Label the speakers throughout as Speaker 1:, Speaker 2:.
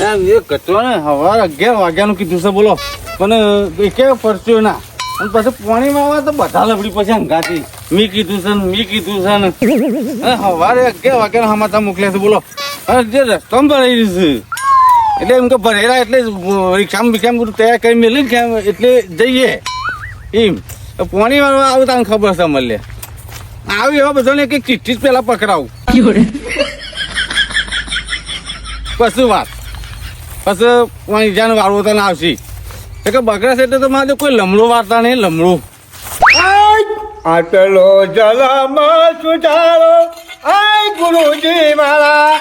Speaker 1: એમ એ કચરો ને સવાર અગિયાર વાગ્યાનું કીધું છે બોલો. પણ એ કે પરચ્યો ના. અને પછી પાણીમાં આવે તો બધા લબડી પછી હંગાતી મી કીધું છે ને મી કીધું છે ને. સવારે અગિયાર વાગ્યાના હમાતા મોકલ્યા છે બોલો. અને જે રસ્તામાં ભરાઈ રહ્યું છે એટલે એમ કે ભરેલા એટલે રિક્ષામાં બિક્ષામાં બધું તૈયાર કરી મેલી કે એટલે જઈએ. એમ. પોણી વાળવા આવું તને ખબર છે મળે આવી એવા બધાને કંઈક ચિઠ્ઠી જ પેલા પકડાવું. કશું વાત. પછી પાણી જાણ વાળવો તને આવશે. એટલે બગડા છે તો મારે કોઈ લમડો વાર્તા નહીં, લમડો.
Speaker 2: આટલો જલમ સુધારો આય ગુરુજી મારા,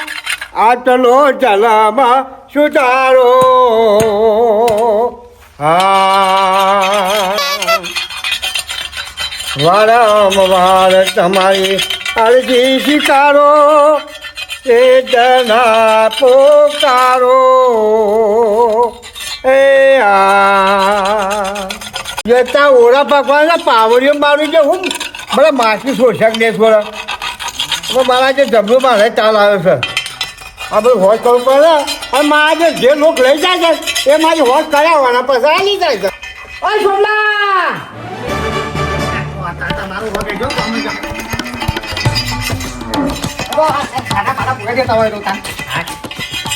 Speaker 2: આટલો જલમ સુધારો હા. વારંવાર તમારી અરજી સ્વીકારો. એ જના પોકારો એ આ. જતા ઓળા પકવાના પાવડીઓ મારું છે હું બધા માછી શોષક દેશ થોડા હવે મારા જે જમણું મારે ચાલ આવે છે. આ બધું હોશ કરવું પડે. અને મારા જે જે લોક લઈ જાય છે એ મારી હોશ કરાવવાના પછી લઈ જાય છે. ઓય સોમલા!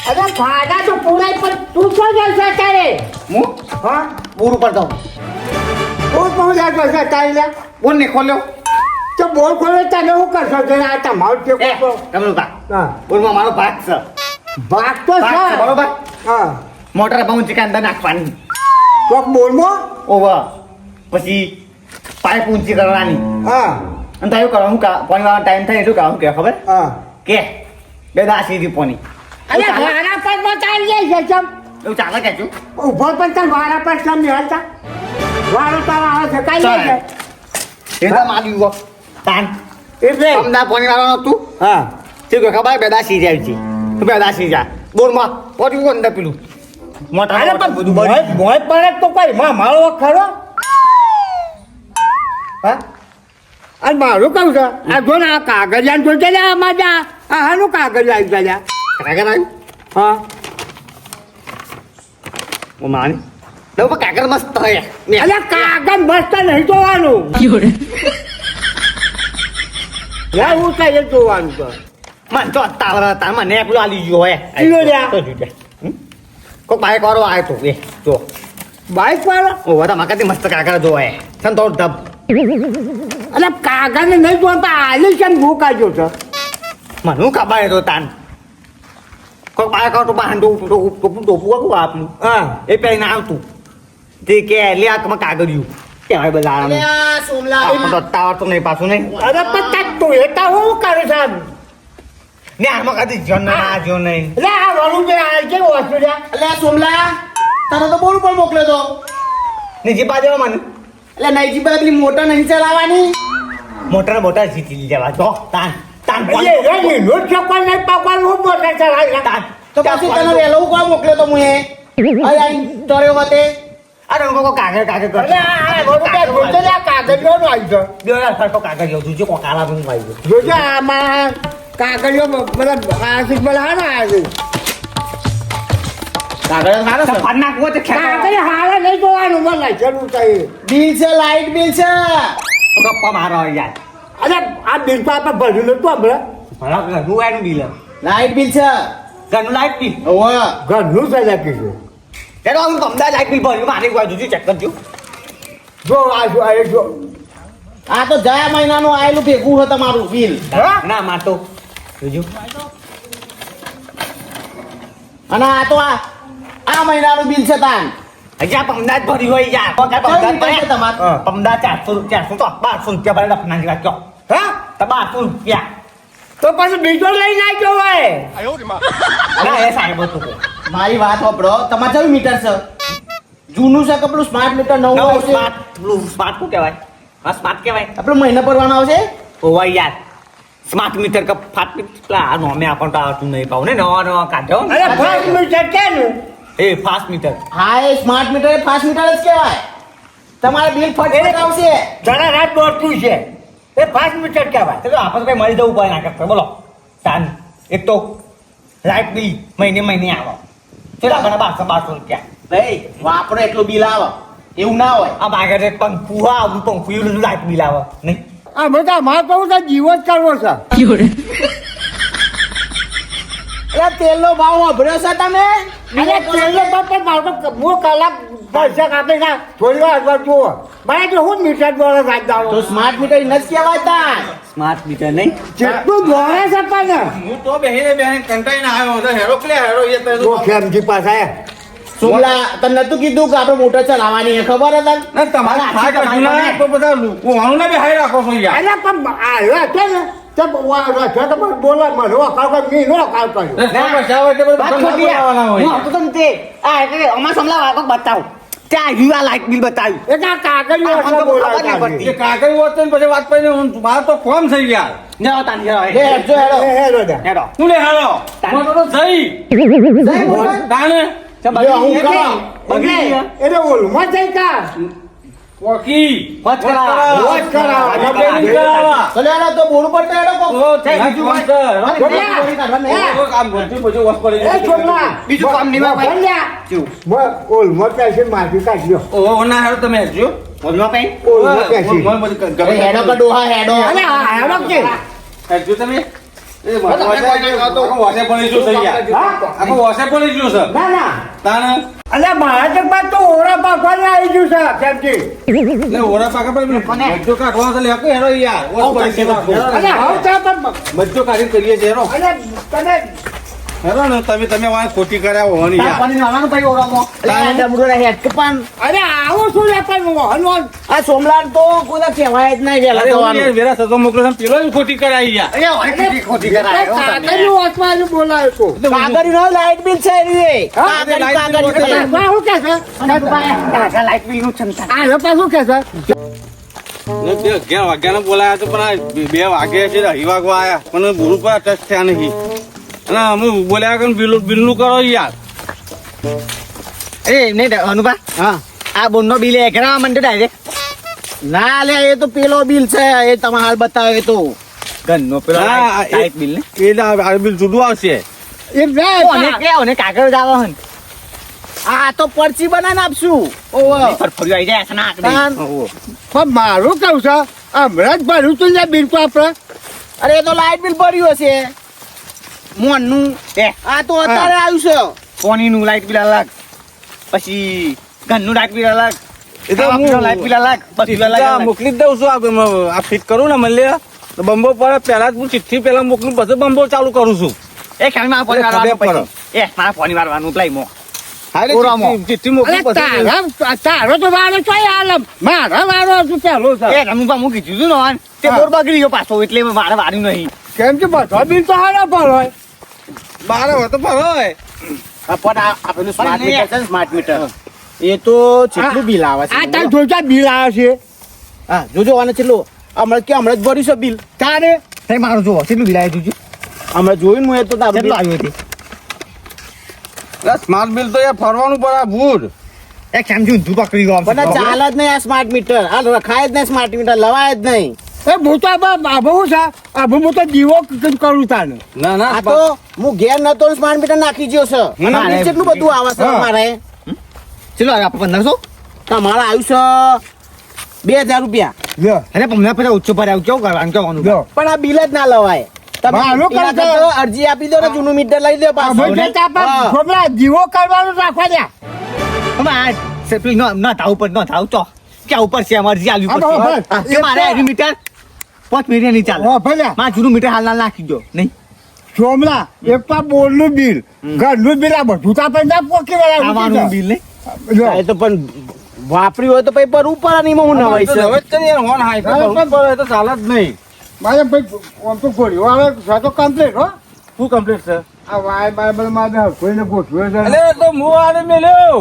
Speaker 3: અરે ફાડા તો પૂરાય પણ તું શું જલશે અત્યારે
Speaker 2: હું
Speaker 3: હા
Speaker 2: પૂરું પર દઉં
Speaker 3: કરશે તારી લે
Speaker 2: બોલ ને ખોલ્યો
Speaker 3: તો બોલ ખોલ્યો તને હું કરશો કે આ તમારું
Speaker 2: એ તમે
Speaker 3: હા
Speaker 2: બોલમાં મારો ભાગ છે
Speaker 3: ભાગ તો
Speaker 2: છે બરોબર
Speaker 3: હા
Speaker 2: મોટર બાઉન્ડ ચિકન અંદર નાખવાની
Speaker 3: કોક બોલમાં
Speaker 2: ઓવર પછી પાઇપ ઊંચી કરવાની
Speaker 3: હા.
Speaker 2: અને તારું કરવાનું હું પાણી વાળા ટાઈમ થાય એટલું કરવાનું કે ખબર?
Speaker 3: હા.
Speaker 2: કે બે દા સીધી પોની
Speaker 3: અરે વારા પર બતાવી જાય છે ચમ.
Speaker 2: એવું ચાલે કે છું
Speaker 3: ઊભો પણ તને વારા પર ચમ નિહાળતા વારો તારા આવે છે કાઈ જાય
Speaker 2: એ તો મારી ગયો તાન.
Speaker 3: એટલે?
Speaker 2: અમદા પાણી વાળા તું?
Speaker 3: હા.
Speaker 2: કોઈ ખબર? બે દાસી આવી છે. તું બે જા બોરમાં પોટી કોણ અંદર પેલું. મોટા
Speaker 3: અરે પણ
Speaker 2: બધું
Speaker 3: મોય મોય પડે તો કઈ માં મારો ખરો હા? અને મારું કહું છે આ જો ને આ કાગળિયા જોઈ છે ને આ માજા આ હાનું કાગળિયા આવી ગયા.
Speaker 2: કાગર આવ્યું
Speaker 3: હા.
Speaker 2: હું માની. કાગર મસ્ત હોય ને
Speaker 3: કાગળ મસ્ત નહીં જોવાનું. લે હું કઈ જોવાનું તો
Speaker 2: મન તો તાવર તા મને પેલું આલી ગયો હે.
Speaker 3: કીધું લ્યા.
Speaker 2: તો? કોક બાઈક વાળો આવ્યો તો એ જો.
Speaker 3: બાઈક વાળો?
Speaker 2: ઓ વતા માકાથી મસ્ત કાગર જો હે સંતો ધબ
Speaker 3: અરે કાગળ ને નહીં જોતા આલી ને ભૂખ આવ્યો છે?
Speaker 2: મને ખબર તો તાન? કોઈ બાય તો બહાર ટોપું ટોપું તો તો આપનું.
Speaker 3: હા.
Speaker 2: એ પહેરીને આવતું. તે કે લે આંખમાં કાગળિયું. કેવાય બધા આમ તો તાવર તો નહીં પાછું નહીં.
Speaker 3: અરે પણ તો તું એતા હું કરે છે
Speaker 2: ને આમાં કદી જન ના નહીં.
Speaker 3: લે આ જે આ કે હોસ્પિટલ
Speaker 4: એટલે સોમલા તને તો બોલ પણ મોકલ્યો તો.
Speaker 2: નીચે જે બાજુ મને.
Speaker 4: એટલે નહીં પર પેલી મોટર નહીં ચલાવવાની?
Speaker 2: મોટર મોટર જીતી લીધા જો તાન તાન
Speaker 3: રેડી લોટ નહીં પાકવાનું હું મોટર ચલાવી
Speaker 2: તાન
Speaker 4: તો પછી તને વેલો કોણ મોકલ્યો તો હું એ? અહીં આઈને તર્યો વતે
Speaker 2: અરે હું કહું કાગળ કાગળ કર
Speaker 3: એટલે કાગળ વળું કે કાગળ આ નો આવી છે
Speaker 2: બે હજાર સરખો કાગળ જેવું જોજો કોક આલા હું આવી ગયો.
Speaker 3: જો આમાં કાગળિયો મતલબ આ સિગ્નલ હા ના આવે.
Speaker 4: કાગળ મારો
Speaker 2: તો ફાડ નાખવો તો
Speaker 3: કાગળ હારે નહીં જોવાનું મને જરૂર થઈ
Speaker 4: બિલ છે લાઈટ બિલ છે.
Speaker 2: ગપ્પા મારો યાર.
Speaker 3: અરે આ બિલ તો આપણે ભર્યું નતું આપણે
Speaker 2: ભલા ઘરનું એનું બિલ.
Speaker 4: લાઈટ બિલ છે.
Speaker 2: ઘરનું લાઈટ બિલ.
Speaker 4: ઓવે
Speaker 3: ઘરનું જ લખીશું
Speaker 2: એનો હું તમને લાઈટ બિલ ભર્યું મારી કોઈ જોજો ચેક કરજો.
Speaker 3: જો આ જો આ જો.
Speaker 4: આ તો ગયા મહિનાનું આયેલું ભેગું છે તમારું બિલ.
Speaker 3: હા?
Speaker 2: ના માર તો જોજો.
Speaker 4: અને આ તો આ આ મહિનાનું બિલ છે તાન.
Speaker 2: અહીંયા પમદાજ ભરી હોય યાર.
Speaker 4: બિલ છે તમારું?
Speaker 2: ભર્યા? અમદાવાદ ચારસો ચારસો તો? બારસો રૂપિયા ભરે લખના જેવા કહો
Speaker 3: હા?
Speaker 2: તો બારસો રૂપિયા.
Speaker 3: તો પછી બીજો લઈને આવજો હોય.
Speaker 2: એ સાહેબ હતું
Speaker 4: મારી વાત સાંભળો તમારે કયું મીટર છે? જૂનું છે કે પેલું સ્માર્ટ મીટર? નવું આવશે
Speaker 2: સ્માર્ટ પેલું સ્માર્ટ શું કહેવાય? હા સ્માર્ટ કહેવાય.
Speaker 4: આપણું મહિને ભરવાનો આવશે?
Speaker 2: હોવાય યાર. સ્માર્ટ મીટર કે ફાટ પેલા આ નોમે આપણને તો આવતું નહીં પાવ ને નવા નવા કાઢો
Speaker 3: અરે ફાટ મીટર કે ને
Speaker 2: એ ફાસ્ટ મીટર
Speaker 4: હા એ સ્માર્ટ મીટર એ ફાસ્ટ મીટર જ કહેવાય. તમારે બિલ ફટફટ આવશે.
Speaker 3: જરા રાત દોડતું છે. એ ફાસ્ટ મીટર કહેવાય.
Speaker 2: તો આપણે કઈ મળી જવું પડે ના કરતો. બોલો. તાન એક તો લાઈટ બિલ મહિને મહિને આવે. ચેલા મને બારસો બારસો રૂપિયા.
Speaker 4: ભાઈ વાપરો એટલું બિલ આવે. એવું ના હોય.
Speaker 2: આ બાગર એક પંખુ. આવું પંખુ. એવું લાઈટ બિલ આવે. નહીં.
Speaker 3: આ બધા કહું તો જીવો જ કરવો છે.
Speaker 4: એટલે તેલનો ભાવ વાપર્યો છે તમે?
Speaker 3: અરે તેલનો ભાવ પણ મારો તો હું કલાક પૈસા કાપે ના થોડી વાર વાર જુઓ. મારે તો હું મીટર દ્વારા રાત
Speaker 4: તો સ્માર્ટ મીટર નથી કહેવાતા.
Speaker 2: સ્માર્ટ મીટર નહીં?
Speaker 3: જેટલું દોડે છે પણ.
Speaker 1: હું તો બેહીને બેહીને કંટાળીને આવ્યો હતો હેરો ક્લે હેરો એ તો
Speaker 3: જો ખેમજી પાસે
Speaker 4: સુમલા તને નતું કીધું કે આપણે મોટર ચલાવવાની એ ખબર હતા
Speaker 1: તમારા તમારે બધા લોકો ને ના બેહાઈ રાખો છો યાર.
Speaker 3: અરે પણ આવ્યો હતો ને. તો વા- તો બોલો મી નો વખાવ કર્યો
Speaker 1: એ સો તો બધું
Speaker 2: વાત
Speaker 1: ધંધા
Speaker 2: ખોટી આ.
Speaker 1: બોલાવવાના
Speaker 2: હું તો તે આ એટલે અમાર સમલા વાળો બતાવ ત્યાં આવ્યું લાઈટ બિલ બતાવ્યું
Speaker 3: એટલે આ
Speaker 2: તો નહીં
Speaker 3: બોલાવતા
Speaker 2: પડતી.
Speaker 1: એ કાકડી હોત ને પછી વાત પડી હું મારે તો ફોન થઈ ગયા
Speaker 2: ને તાન
Speaker 4: હે
Speaker 2: હેડો
Speaker 4: હેડજો
Speaker 3: હેરો
Speaker 1: હું લે હેરો હું તો જઈ
Speaker 3: એટલે-
Speaker 4: કરાવ.
Speaker 2: બગડી
Speaker 3: એટલે ઓલમાં જઈ કા
Speaker 1: પોકી
Speaker 2: વાત કરાવો.
Speaker 3: કરાવો.
Speaker 4: તો બોર
Speaker 1: ઓ, પછી
Speaker 3: એ છોકરા
Speaker 2: બીજું કામ
Speaker 3: પેસે માફી કાઢ્યો
Speaker 1: ના તમે હેરજો.
Speaker 2: બોલવા કઈ
Speaker 3: ઓલમાં
Speaker 1: ઓ,
Speaker 3: પેસે
Speaker 1: મને બધી ગમે
Speaker 4: અરે, હેડો કે ડોહા હેડો.
Speaker 3: અરે આ કે.
Speaker 1: હેરજો તમે. એ મારે વાસે- આખું વાસે પડી ગયું. છે યાર.
Speaker 3: હા?
Speaker 1: આખું વાસે પડી ગયું
Speaker 3: ના ના.
Speaker 1: તાને
Speaker 3: અલે મારા તો ઓરા પાકવાને આવી ગયું છે કેમથી
Speaker 1: એટલે ઓરા પાકા મજ્જો છે હેરો યાર. વસ પડી ગયું.
Speaker 3: અલે
Speaker 1: આખું.
Speaker 3: હવે તો પણ-
Speaker 1: મજ્જો કાઢીને કરીએ છીએ હેરો.
Speaker 3: અલે તને
Speaker 1: હેરો તમે તમે વાંહે ખોટી કર્યા હોવાની
Speaker 4: અરે,
Speaker 3: આવું શું
Speaker 4: આ સોમલાલ તો કહેવાય જ નહીં
Speaker 1: વેરા સતો મોકલો પેલો જ ખોટી કરાઈ
Speaker 3: બોલાયો તો
Speaker 4: કાગળીનો લાઇટ બિલ છે એની એ.
Speaker 3: હા? કે છે?
Speaker 2: લાઈટ બિલનું છંતા
Speaker 3: આ લોકો કે છે?
Speaker 1: બે અગિયાર વાગ્યાના બોલાયા તો પણ બે વાગે છે અઢી વાગવા આવ્યા પણ ગુરુ પર ટચ થયા નહીં. અને અમે બોલ્યા કે બિલ બિલનું કરો યાર.
Speaker 2: એ નહીં અનુભા.
Speaker 4: હા.
Speaker 2: આ બોનનો બિલ એ કરાવવા માંડ્યો ડાયરેક્ટ
Speaker 4: ના લે એ તો પેલો બિલ છે એ તમે હાલ બતાવે તો.
Speaker 2: ગનનો પેલો લાઈટ બિલ ને?
Speaker 1: એ આ આ બિલ જુદું આવશે.
Speaker 3: એ બે
Speaker 2: ઓને કે ઓને કાગળ જ હન.
Speaker 4: આ તો પરચી બનાવીને આપશું. ઓવો.
Speaker 2: ફરફરી આવી જાય ના આકડી.
Speaker 3: પણ મારું કહું છે? હમણાં જ ભર્યું તું ને બિલ તો આપણે.
Speaker 4: અરે એ તો લાઇટ બિલ ભર્યું હશે. મોનનું.
Speaker 2: એ.
Speaker 4: આ તો અત્યારે આવ્યું છે.
Speaker 2: પોની નું લાઈટ બિલ અલગ પછી ઘરનું લાઈટ બિલ અલગ
Speaker 1: મોકલી જ દઉં છું. આ આ ફિટ કરું ને મળે તો બંબો પડે. પહેલા જ હું ચિઠ્ઠી પહેલા મોકલું પછી બંબો ચાલુ કરું છું.
Speaker 2: એ ખાલી મારા ફોન મારવાનું એ મારા ફોન મારવાનું લઈ મો.
Speaker 1: ચિઠ્ઠી- મોકલું
Speaker 3: તારા તો વારો છે આલમ. મારા વારો છું પહેલો છે.
Speaker 2: એ રમુભા હું કીધું ને વાન, તે. બોર બગડી ગયો પાછો એટલે મારે વાર્યું નહીં.
Speaker 3: કેમ કે બધો બિલ તો હારા પણ હોય.
Speaker 1: બારે હોય તો ભરો
Speaker 4: આ પણ આ આ પેલું સ્માર્ટ મીટર છે સ્માર્ટ મીટર એ તો કેટલું બિલ આવે
Speaker 3: આ
Speaker 4: છે
Speaker 3: તાર જોજા બિલ આવે છે.
Speaker 4: હા જોજો આને છેલ્લું હમણાં કે હમણાં જ ભર્યું છે બિલ
Speaker 3: તારે?
Speaker 2: તે મારું જોવો. કેટલું બિલ આવ્યું જોજો.
Speaker 4: હમણાં જોયું હું એ તો તારું બિલ
Speaker 2: આવ્યું હતી?
Speaker 1: સ્માર્ટ બિલ તો એ ફરવાનું પડે આ ભૂર
Speaker 2: એ કેમ છું ઊંધું પકડી ગયો
Speaker 4: પણ ચાલે જ નહીં આ સ્માર્ટ મીટર આ રખાય જ નહીં સ્માર્ટ મીટર લવાય જ નહીં.
Speaker 3: એ હું તો આ બાબુ છે. આ હું તો દીવો કરું તાને.
Speaker 1: ના ના
Speaker 4: આ તો હું ઘેર નતો સ્માર્ટ મીટર નાખી ગયો છે. મને કેટલું બધું આવે છે મારે?
Speaker 2: ચલો આપણે પંદરસો?
Speaker 4: તમારે આવ્યું છે બે હજાર રૂપિયા.
Speaker 2: અરે પંદર પછી ઓછો આવ્યું કેવું કરવાનું કેવાનું
Speaker 4: પણ આ બિલ જ ના લવાય. અરજી આપી દો ને જૂનું મીટર લઈ દો
Speaker 3: દીવો કરવાનું રાખવા દે.
Speaker 2: ન થાવ પર ન થાવ તો. ક્યાં ઉપર છે? અરજી કે મારે મીટર? પાંચ મિનિટ નહીં ચાલે.
Speaker 3: ઓ ભલે.
Speaker 2: માં જૂનું મીટર હાલ હાલ નાખી દો. નહીં.
Speaker 3: સોમલા એક બોર બોલનું બિલ. ઘરનું બિલ આ બધું તો આપણે ના પોકી
Speaker 2: ખાવાનું બિલ નહીં.
Speaker 4: તો પણ વાપરી હોય તો પછી પર ઉપર એમાં હું નવાઈ છે.
Speaker 1: હવે તો છે યાર હોન હાઈ
Speaker 3: હા,
Speaker 1: ભરવું તો ચાલે જ નહીં.
Speaker 3: મારે ભાઈ આમ તો ગોળી વાળો છે તો કમ્પ્લીટ હો.
Speaker 1: શું કમ્પ્લીટ છે?
Speaker 3: આ વાય બાઇબલ મારે કોઈને ગોઠવે છે
Speaker 1: એટલે તો હું આને મેલ્યો.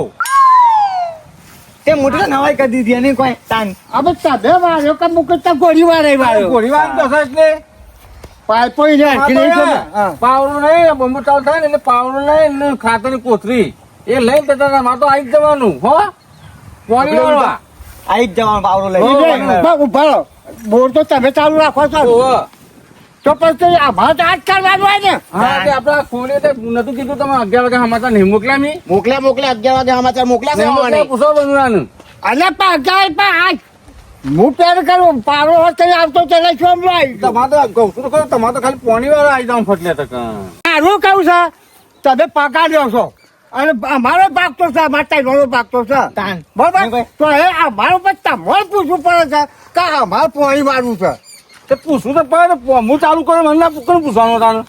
Speaker 2: તે મોટી નવાઈ કરી દીધી એની કોઈ તાન.
Speaker 3: આ તબે બે વાળો કે મુકતા ગોળી વાળે વાળો
Speaker 1: ગોળી વાર તો છે એટલે
Speaker 3: પાઇપો ઈ ને હરખી નહીં ખબર.
Speaker 1: પાવડું નહીં બંબુ ચાલ થાય ને એટલે પાવડું નહીં ને ખાતરની કોથરી. એ લઈ જતા હતા મારે તો આવી જવાનું હો? ગોળી વાળવા
Speaker 2: આવી જવાનું પાવડો લઈ
Speaker 3: ઉભા- બોર તો તમે ચાલુ રાખો છો. તો પછી આભાર આજ કરવાનું હોય ને?
Speaker 1: હા તે આપડા ફોને તે નતું કીધું તમે અગિયાર વાગે સમાચાર નહીં મોકલ્યા મી?
Speaker 4: મોકલ્યા મોકલ્યા અગિયાર વાગે સમાચાર મોકલ્યા છે
Speaker 1: નહીં. પૂછો બનુરાનું.
Speaker 3: અને પાછા પણ આજ હું પેર કરું પારો હોત આવતો ચલે છો હમણાં
Speaker 1: તમારે તો કહું છું તમારે તો ખાલી પોણી વાળો આવી જાઉં ફટલે તક
Speaker 3: સારું કહું છે તમે પકાડ્યો છો. અને અમારો પાક તો છે અમારા ઘણો પાક તો છે. બરોબર? તો હવે અમારો પછી તમારે પૂછવું પડે છે કે અમારે પોણી વાળું છે.
Speaker 1: તે પૂછવું તો પડે હું ચાલુ કરું મને ના કોણ પૂછવાનું તાનું?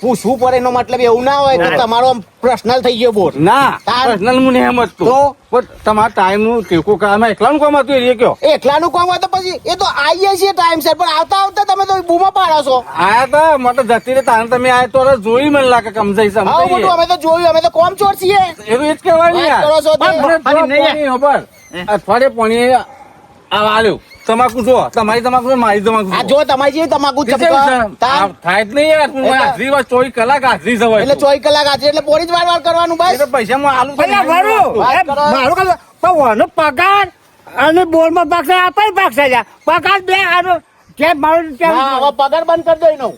Speaker 4: પૂછવું પડે એનો મતલબ એવું ના હોય કે તમારો પર્સનલ થઈ ગયો બોર
Speaker 1: ના પર્સનલ હું નહીં સમજતો.
Speaker 4: તો?
Speaker 1: તમારા ટાઈમનું ટેકો કામ એકલાનું કામ હતું એ કયો?
Speaker 4: એકલાનું કામ હોય પછી એ તો આવીએ છીએ ટાઈમ સર પણ આવતા આવતા તમે તો બૂમો પાડો છો.
Speaker 1: આયા તા મને તો જતી રહી તાને તમે આયા તો જોઈ મને લાગે કમજાઈ
Speaker 4: આવું
Speaker 1: સમજાઈ
Speaker 4: અમે તો જોયું અમે તો કોમ ચોર છીએ
Speaker 1: એવું એ જ કહેવાય યાર. અઠવાડિયે પાણી આલ્યું તમાકુ જો તમારી તમાકુ મારી તમાકુ
Speaker 4: આ
Speaker 1: જો.
Speaker 4: જો તમારી જે તમાકુ ચપકા
Speaker 1: છે?
Speaker 4: તાર
Speaker 1: આ થાય જ નહીં યાર હું હાજરી વાર ચોવીસ કલાક હાજરી જવાય
Speaker 4: એટલે ચોવીસ કલાક આજે એટલે પોલીસ વાર વાર કરવાનું બસ.
Speaker 1: પૈસા માં આલુ
Speaker 3: એટલે મારું.
Speaker 4: વાત
Speaker 3: એ
Speaker 4: કરો.
Speaker 3: મારું કહું પણ વાનો પગાર અને બોરમાં પાકશે આપે પાકશે લ્યા. પગાર બે આનો. કેમ મારું કે
Speaker 4: હા પગાર બંધ કરી દો એનો.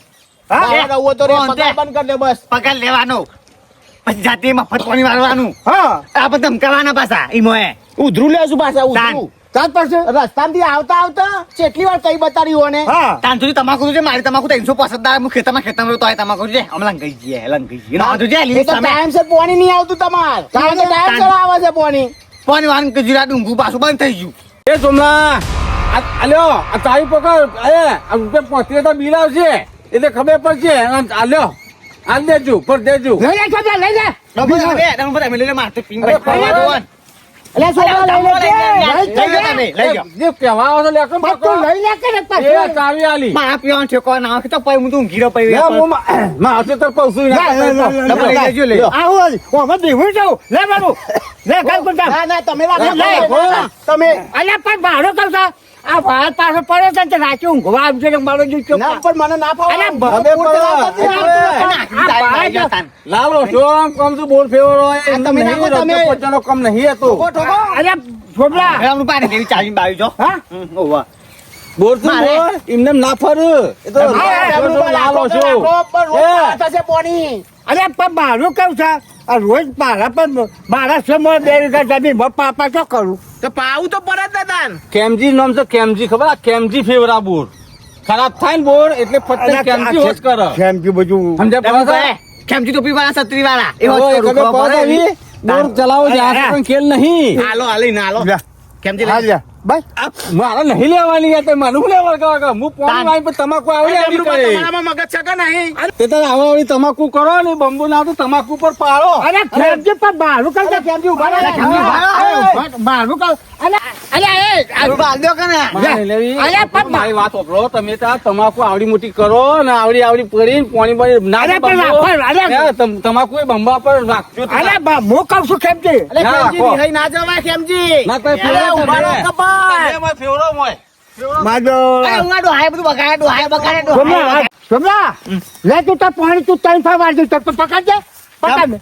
Speaker 3: હા?
Speaker 4: રહો તો પગાર બંધ કરી દે બસ.
Speaker 2: પગાર લેવાનો. પછી જાતે મફત પાણી વાળવાનું.
Speaker 3: હા.
Speaker 2: આ બધા ધમકાવાના પાછા ઈમો એ
Speaker 4: ઉધરું લેશું પાછા ઉધરું.
Speaker 3: તાર પાસે
Speaker 4: રસ્તામાંથી આવતા આવતા કેટલી વાર કઈ બતાડ્યું ને
Speaker 3: હા.
Speaker 2: તાન સુધી તમાકુ છે મારી તમાકુ ત્રણસો પસંદ આવે હું ખેતરમાં ખેતરમાં તો આ તમાકુ છે. હમણાં ગઈ જઈએ ગઈ જઈએ ના લીલી
Speaker 4: તો ટાઈમ સર પોણી નહીં આવતું તમાર. કારણ કે ટાઈમ સર આવે છે પોણી.
Speaker 2: પાણી કે જીરા ડુંગુ પાછું બંધ થઈ ગયું.
Speaker 1: એ સોમલા આ- આ તારી પકડ. અરે રૂપિયા પહોંચી તો બિલ આવશે. એટલે ખબર પડશે. આલ્યો આલ દેજો પર દેજો.
Speaker 3: લઈ લે લઈ લે.
Speaker 2: ડબલ બે ડબલ લઈ લઈને મારતે પિંગ ભાઈ.
Speaker 4: એટલે છોકરા લઈ લેજે.
Speaker 2: લઈ જાઓ તમે, લઈ.
Speaker 1: જે કહેવા આવો છો લેકમ
Speaker 3: પણ લઈ લે કે ને
Speaker 1: એ ચાવી આલી
Speaker 2: મારા પીવાનો ઠેકો ના આવે તો પઈ હું તું ઊંઘી પઈ ના
Speaker 1: લે, હું મા- મારે તો પૌસું
Speaker 3: ના લે, લે, લે, લે.
Speaker 2: ડબલ લઈ લેજો, લઈ.
Speaker 3: આવું હોય. હું આમાં લે બાબુ લે, કાલ કરતા.
Speaker 4: ના ના તમે
Speaker 3: લે,
Speaker 4: તમે
Speaker 3: અલ્યા પણ ભાડો કરતા આ વાત પાછો પડે તે રાતે ઊંઘવા આવશે કે મારો જીવ ચોખ્ખો.
Speaker 4: ના પણ મને ના ફાવે
Speaker 3: બપોર
Speaker 4: પૂરતી
Speaker 1: પડો.
Speaker 2: તાન.
Speaker 1: લાવડો શું કામ તો બોલ ફેવર હોય
Speaker 4: તમે તમે.
Speaker 1: પોતાનો કામ નહીં હતો
Speaker 4: ઠોકો.
Speaker 3: છોકરા.
Speaker 2: હવે આમનું પાણી દેવી ચાલીને બાવી જો
Speaker 3: હા?
Speaker 2: ઓવા. મારે.
Speaker 1: એમને ના ફર એ તો
Speaker 4: હા,
Speaker 1: લાલો
Speaker 4: ડબલું
Speaker 1: લાલો
Speaker 4: રાખો,
Speaker 1: છું
Speaker 4: રાખો, પણ રોજ
Speaker 1: એ.
Speaker 4: પાસ થશે પોણી.
Speaker 3: અલ્યા, પણ મારું કેવું છે આ રોજ મારા પણ મારા સમય બે જમીન પાપા શું કરું?
Speaker 4: તો પાવું તો પડે દાદા
Speaker 1: કેમજી નામ તો કેમજી ખબર? આ કેમજી ફેવરા બોર. ખરાબ થાય ને બોર એટલે ફટ કેમજી હોશ કરો.
Speaker 3: કેમજી બધું
Speaker 2: ડબલ
Speaker 1: પડે
Speaker 2: ભાઈ, ટોપી વાળા છત્રી વાળા જ
Speaker 1: ઓય,
Speaker 2: કરું?
Speaker 1: બોર ચલાવો તો કોઈ ખેલ નહીં.
Speaker 2: હાલો હાલી. ના હાલો
Speaker 3: કેમજી
Speaker 2: કેમચી
Speaker 3: હા,
Speaker 2: લઈ
Speaker 3: લે. બસ
Speaker 1: મારે નહીં લેવાની યાર તે મને લેવા કહો કે હું પોણી પણ તમાકુ આવડી આવડી
Speaker 4: ડબલું તમારામાં મગજ છે કે નહીં?
Speaker 1: તે તારે આવડી આવી તમાકુ કરો ને બંબુ ના તો તમાકુ પર પાડો.
Speaker 3: અરે કેમજી પણ બારું કહું
Speaker 4: અરે, ઊભા રહો,
Speaker 3: અરે,
Speaker 4: ઊભા રહો.
Speaker 3: અરે, મારું
Speaker 1: તમાકુ આવડી મોટી કરો ને આવડી આવડી પડી પાણી
Speaker 3: પાણી
Speaker 1: તમાકુ એ બંબા પર રાખજો જ
Speaker 3: અરે હું કહું છું કેમજી
Speaker 1: ના,
Speaker 4: જવાય,
Speaker 3: સોમલા લે તું તાર પાણી તું ત્રણ ફા વાળી દે તો પકડ દે પકડ.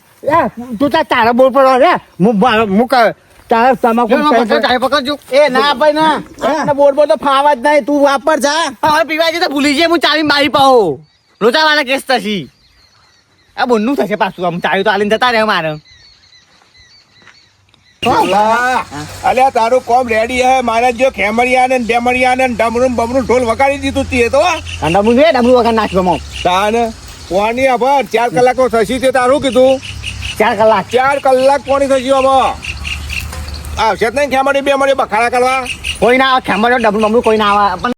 Speaker 3: તું તારા બોલ પર રે. હું કહે તારા તમાકુ
Speaker 2: પકડજો.
Speaker 4: એ ના ભાઈ ના. બોર બોલ તો ફાવા જ નહીં. તું વાપર જા.
Speaker 2: હવે પીવા જઈએ તો ભૂલી જઈએ હું ચાલી મારી પાહો. લોચા વાળા કેસ થશી. આ બોનનું થશે પાછું આમ ચાવી તો આલીને જતા રહે મારે.
Speaker 5: અલ્યા તારું કોમ રેડી હે. મારે જો ખેમરિયા ને ડેમરિયા ને ડમરું બમરું ઢોલ વગાડી દીધું તી તો.
Speaker 2: ડમરું છે ડમરું વગાડી નાખ્યો મો
Speaker 5: તાને પોણી આભાર. ચાર કલાક થશી તે તારું કીધું.
Speaker 2: ચાર કલાક.
Speaker 5: ચાર કલાક પોણી થશી હવે આવશે જ નહીં, ખેમડી બે મળી બખાડા કરવા.
Speaker 2: કોઈ ના આવે ખેમર ડબલું બબલું કોઈ ના આવે.